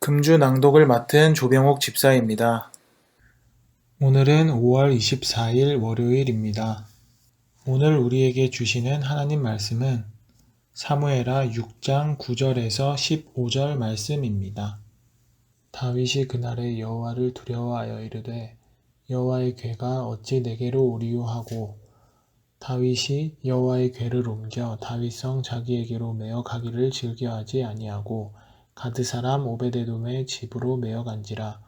금주 낭독을 맡은 조병옥 집사입니다. 오늘은 5월 24일 월요일입니다. 오늘 우리에게 주시는 하나님 말씀은 사무에라 6장 9절에서 15절 말씀입니다. 다윗이 그날에 여호와를 두려워하여 이르되 여호와의 괴가 어찌 내게로 오리요 하고 다윗이 여호와의 괴를 옮겨 다윗성 자기에게로 메어 가기를 즐겨하지 아니하고 가드 사람 오베데돔의 집으로 메어 간지라.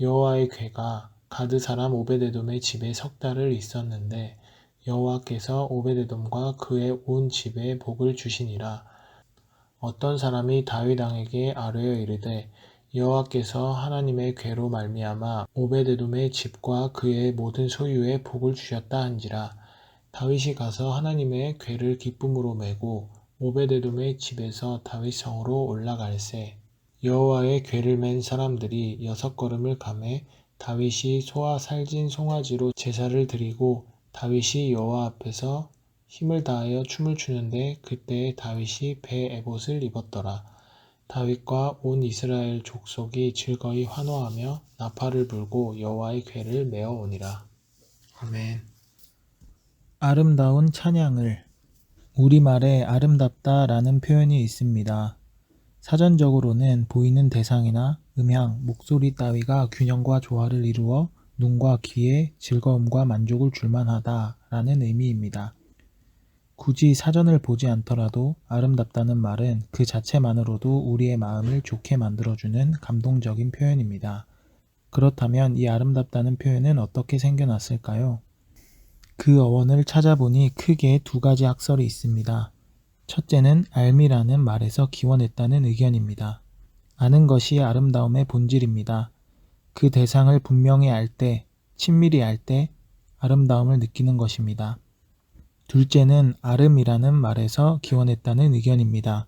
여호와의 괴가 가드 사람 오베데돔의 집에 석 달을 있었는데 여호와께서 오베데돔과 그의 온 집에 복을 주시니라. 어떤 사람이 다윗 왕에게 아뢰어 이르되 여호와께서 하나님의 괴로 말미암아 오베데돔의 집과 그의 모든 소유에 복을 주셨다 한지라. 다윗이 가서 하나님의 괴를 기쁨으로 메고 오베데돔의 집에서 다윗 성으로 올라갈새 여호와의 괴를 맨 사람들이 여섯 걸음을 감해 다윗이 소와 살진 송아지로 제사를 드리고 다윗이 여호와 앞에서 힘을 다하여 춤을 추는데 그때 다윗이 배 에봇을 입었더라. 다윗과 온 이스라엘 족속이 즐거이 환호하며 나팔을 불고 여호와의 괴를 메어 오니라. 아멘. 아름다운 찬양을 우리말에 아름답다 라는 표현이 있습니다. 사전적으로는 보이는 대상이나 음향, 목소리 따위가 균형과 조화를 이루어 눈과 귀에 즐거움과 만족을 줄만하다 라는 의미입니다. 굳이 사전을 보지 않더라도 아름답다는 말은 그 자체만으로도 우리의 마음을 좋게 만들어주는 감동적인 표현입니다. 그렇다면 이 아름답다는 표현은 어떻게 생겨났을까요? 그 어원을 찾아보니 크게 두 가지 학설이 있습니다. 첫째는 알미라는 말에서 기원했다는 의견입니다. 아는 것이 아름다움의 본질입니다. 그 대상을 분명히 알 때, 친밀히 알 때 아름다움을 느끼는 것입니다. 둘째는 아름이라는 말에서 기원했다는 의견입니다.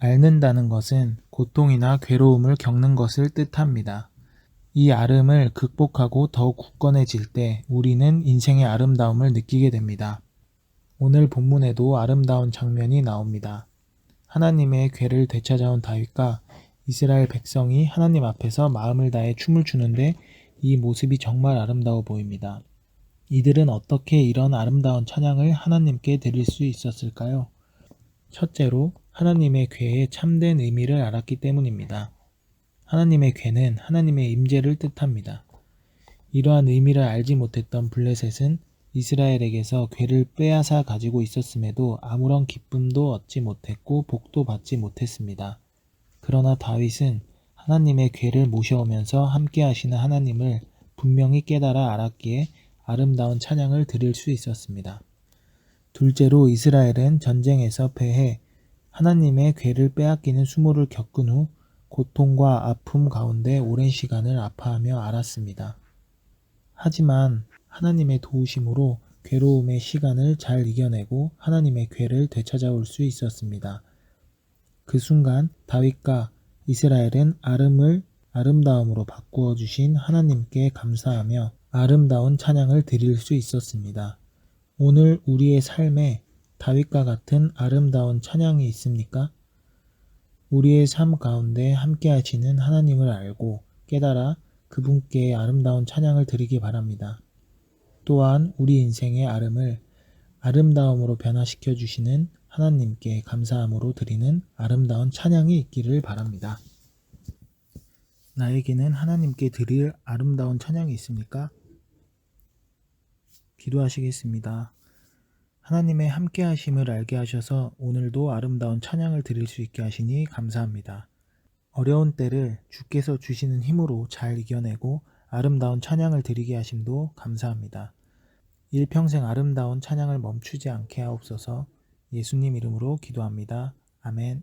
앓는다는 것은 고통이나 괴로움을 겪는 것을 뜻합니다. 이 아름을 극복하고 더 굳건해질 때 우리는 인생의 아름다움을 느끼게 됩니다. 오늘 본문에도 아름다운 장면이 나옵니다. 하나님의 괴를 되찾아온 다윗과 이스라엘 백성이 하나님 앞에서 마음을 다해 춤을 추는데 이 모습이 정말 아름다워 보입니다. 이들은 어떻게 이런 아름다운 찬양을 하나님께 드릴 수 있었을까요? 첫째로 하나님의 괴의 참된 의미를 알았기 때문입니다. 하나님의 괴는 하나님의 임재를 뜻합니다. 이러한 의미를 알지 못했던 블레셋은 이스라엘에게서 괴를 빼앗아 가지고 있었음에도 아무런 기쁨도 얻지 못했고 복도 받지 못했습니다. 그러나 다윗은 하나님의 괴를 모셔오면서 함께 하시는 하나님을 분명히 깨달아 알았기에 아름다운 찬양을 드릴 수 있었습니다. 둘째로 이스라엘은 전쟁에서 패해 하나님의 괴를 빼앗기는 수모를 겪은 후 고통과 아픔 가운데 오랜 시간을 아파하며 알았습니다. 하지만 하나님의 도우심으로 괴로움의 시간을 잘 이겨내고 하나님의 괴를 되찾아올 수 있었습니다. 그 순간 다윗과 이스라엘은 아름을 아름다움으로 바꾸어 주신 하나님께 감사하며 아름다운 찬양을 드릴 수 있었습니다. 오늘 우리의 삶에 다윗과 같은 아름다운 찬양이 있습니까? 우리의 삶 가운데 함께 하시는 하나님을 알고 깨달아 그분께 아름다운 찬양을 드리기 바랍니다. 또한 우리 인생의 아름을 아름다움으로 변화시켜 주시는 하나님께 감사함으로 드리는 아름다운 찬양이 있기를 바랍니다. 나에게는 하나님께 드릴 아름다운 찬양이 있습니까? 기도하시겠습니다. 하나님의 함께 하심을 알게 하셔서 오늘도 아름다운 찬양을 드릴 수 있게 하시니 감사합니다. 어려운 때를 주께서 주시는 힘으로 잘 이겨내고 아름다운 찬양을 드리게 하심도 감사합니다. 일평생 아름다운 찬양을 멈추지 않게 하옵소서 예수님 이름으로 기도합니다. 아멘.